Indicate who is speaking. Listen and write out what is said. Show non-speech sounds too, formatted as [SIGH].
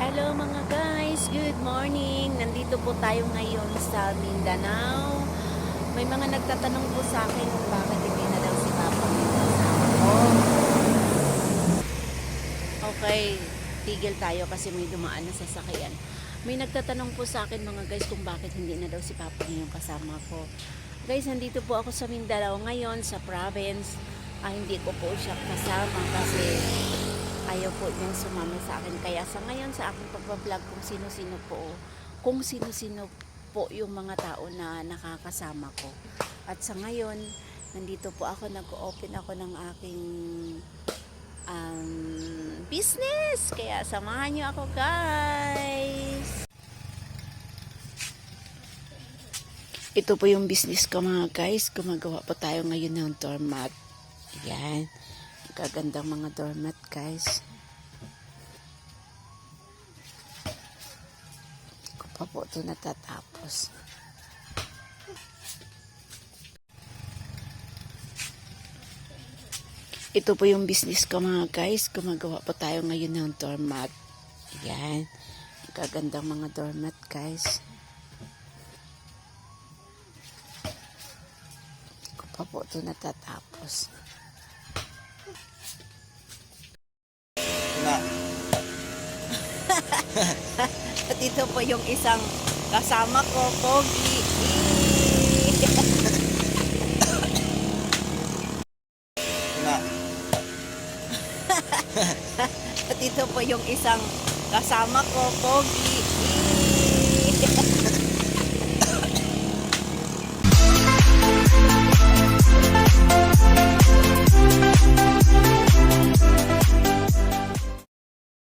Speaker 1: Hello mga guys, good morning. Nandito po tayo ngayon sa Mindanao. May mga nagtatanong po sa akin kung bakit hindi na daw si Papa kasama ko. Okay, tigil tayo kasi may dumaan na sasakyan. May nagtatanong po sa akin mga guys kung bakit hindi na daw si Papa yung kasama ko. Guys, nandito po ako sa Mindanao ngayon sa province. Ah, hindi ko po siya kasama kasi ayaw po niyang sumama sa akin. Kaya sa ngayon sa aking pagbablog kung sino-sino po, kung sino-sino po yung mga tao na nakakasama ko. At sa ngayon, nandito po ako, nag-open ako ng aking um, business. Kaya samahan niyo ako guys. Ito po yung business ko mga guys. Gumagawa po tayo ngayon ng doormat. Yan. Gagandang mga doormat guys. Ko pa po ito natatapos. Ito po yung business ko mga guys. Gumagawa po tayo ngayon ng doormat. Yan. Gagandang mga doormat guys. Ko pa po ito natatapos. [LAUGHS] At ito po yung isang kasama ko, Pogi.
Speaker 2: na [LAUGHS]
Speaker 1: At ito po yung isang kasama ko, Pogi. [LAUGHS]